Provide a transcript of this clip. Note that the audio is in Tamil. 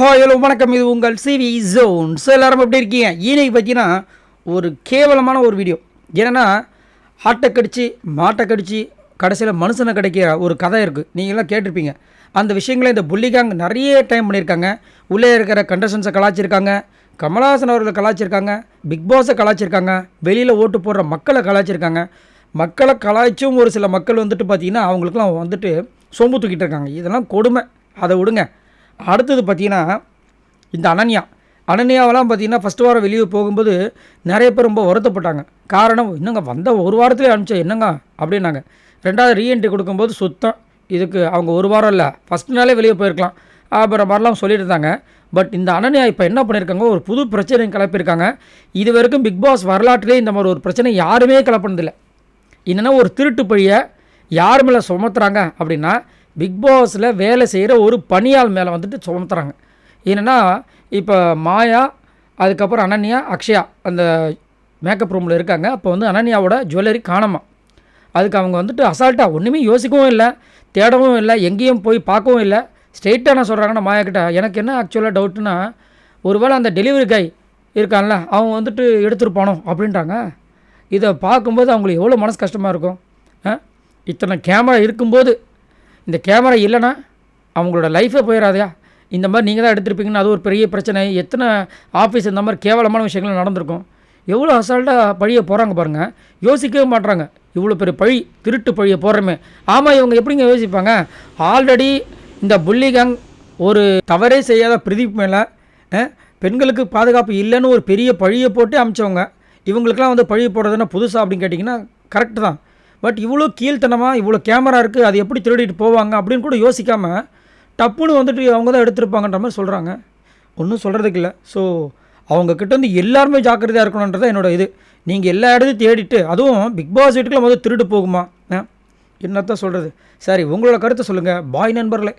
ஹாய் ஹலோ வணக்கம். இது உங்கள் சிவி ஜோன். ஸோ எல்லாரும் எப்படி இருக்கீங்க? இன்னைக்கு பார்த்தீங்கன்னா ஒரு கேவலமான ஒரு வீடியோ. என்னென்னா ஆட்டை கடிச்சு மாட்டை கடிச்சு கடைசியில் மனுஷனை கிடைக்கிற ஒரு கதை இருக்குது நீங்களாம் கேட்டிருப்பீங்க. அந்த விஷயங்களை இந்த புள்ளிகாங் நிறைய டைம் பண்ணியிருக்காங்க. உள்ளே இருக்கிற கண்டஷன்ஸை கலாச்சிருக்காங்க. கமலஹாசன் அவர்களை கலாச்சிருக்காங்க. பிக் பாஸை கலாச்சிருக்காங்க. வெளியில் ஓட்டு போடுற மக்களை கலாச்சிருக்காங்க. மக்களை கலாய்ச்சும் ஒரு சில மக்கள் வந்துட்டு பார்த்தீங்கன்னா அவங்களுக்குலாம் வந்துட்டு சொம்பு தூக்கிட்டு இருக்காங்க. இதெல்லாம் கொடுமை. அதை விடுங்க. அடுத்தது பார்த்தீங்கன்னா இந்த அனன்யா. அனன்யாவெல்லாம் பார்த்தீங்கன்னா ஃபஸ்ட்டு வாரம் வெளியே போகும்போது நிறைய பேர் ரொம்ப வருத்தப்பட்டாங்க. காரணம் என்னங்க வந்த ஒரு வாரத்துலேயே அனுப்பிச்சா என்னங்க? அப்படின்னாங்க. ரெண்டாவது ரீஎன்ட்ரி கொடுக்கும்போது சுத்தம். இதுக்கு அவங்க ஒரு வாரம் இல்லை ஃபஸ்ட் நாளே வெளியே போயிருக்கலாம். அப்புறம் மாதிரிலாம் சொல்லிட்டு இருந்தாங்க. பட் இந்த அனன்யா இப்போ என்ன பண்ணியிருக்காங்க? ஒரு புது பிரச்சனை கிளப்பியிருக்காங்க. இது வரைக்கும் பிக் பாஸ் வரலாற்றிலே இந்த மாதிரி ஒரு பிரச்சனை யாருமே கிளப்பினதில்லை. என்னென்னா ஒரு திருட்டு பழியை யார் மேலே சுமத்துறாங்க அப்படின்னா பிக் பாஸில் வேலை செய்கிற ஒரு பணியாள் மேலே வந்துட்டு சுமத்துறாங்க. என்னென்னா இப்போ மாயா அதுக்கப்புறம் அனன்யா அக்ஷயா அந்த மேக்கப் ரூமில் இருக்காங்க. அப்போ வந்து அனன்யாவோட ஜுவல்லரி காணாமா. அதுக்கு அவங்க வந்துட்டு அசால்ட்டாக ஒன்றுமே யோசிக்கவும் இல்லை தேடவும் இல்லை எங்கேயும் போய் பார்க்கவும் இல்லை. ஸ்ட்ரெயிட்டாக நான் சொல்கிறாங்கன்னா மாயா கிட்ட எனக்கு என்ன ஆக்சுவலாக டவுட்டுனா ஒருவேளை அந்த டெலிவரி கை இருக்கான்ல அவன் வந்துட்டு எடுத்துருப்பானோ? அப்படின்றாங்க. இதை பார்க்கும்போது அவங்களுக்கு எவ்வளோ மனசு கஷ்டமாக இருக்கும். இத்தனை கேமரா இருக்கும்போது இந்த கேமரா இல்லைன்னா அவங்களோட லைஃபே போயிடாதையா இந்த மாதிரி நீங்கள் தான் எடுத்திருப்பீங்கன்னு அது ஒரு பெரிய பிரச்சனை. எத்தனை ஆஃபீஸ் இந்த மாதிரி கேவலமான விஷயங்கள் நடந்திருக்கும். எவ்வளோ அசால்ட்டாக பழியை போகிறாங்க பாருங்கள் யோசிக்கவே மாட்றாங்க. இவ்வளோ பெரிய பழி திருட்டு பழியை போடுறமே. ஆமாம் இவங்க எப்படிங்க யோசிப்பாங்க? ஆல்ரெடி இந்த புள்ளிகங் ஒரு தவறே செய்யாத பிரதீப் மேலே பெண்களுக்கு பாதுகாப்பு இல்லைன்னு ஒரு பெரிய பழியை போட்டு அமிச்சவங்க. இவங்களுக்கெல்லாம் வந்து பழி போடுறதுன்னா புதுசாக அப்படின்னு கேட்டிங்கன்னா கரெக்டு தான். பட் இவ்வளோ கீழ்த்தனமாக இவ்வளோ கேமரா இருக்குது அது எப்படி திருடிட்டு போவாங்க அப்படின்னு கூட யோசிக்காமல் டப்புன்னு வந்துட்டு அவங்க தான் எடுத்திருப்பாங்கன்ற மாதிரி சொல்கிறாங்க ஒன்றும் சொல்கிறதுக்கு இல்லை. ஸோ அவங்கக்கிட்ட வந்து எல்லாருமே ஜாக்கிரதையாக இருக்கணுன்றது என்னோட இது. நீங்கள் எல்லா இடத்தையும் தேடிட்டு அதுவும் பிக் பாஸ் வீட்டுக்குள்ள முதல்ல திருடு போகுமா? என்னத்தான் சொல்கிறது சரி உங்களோட கருத்தை சொல்லுங்கள் பாய் நண்பர்களே.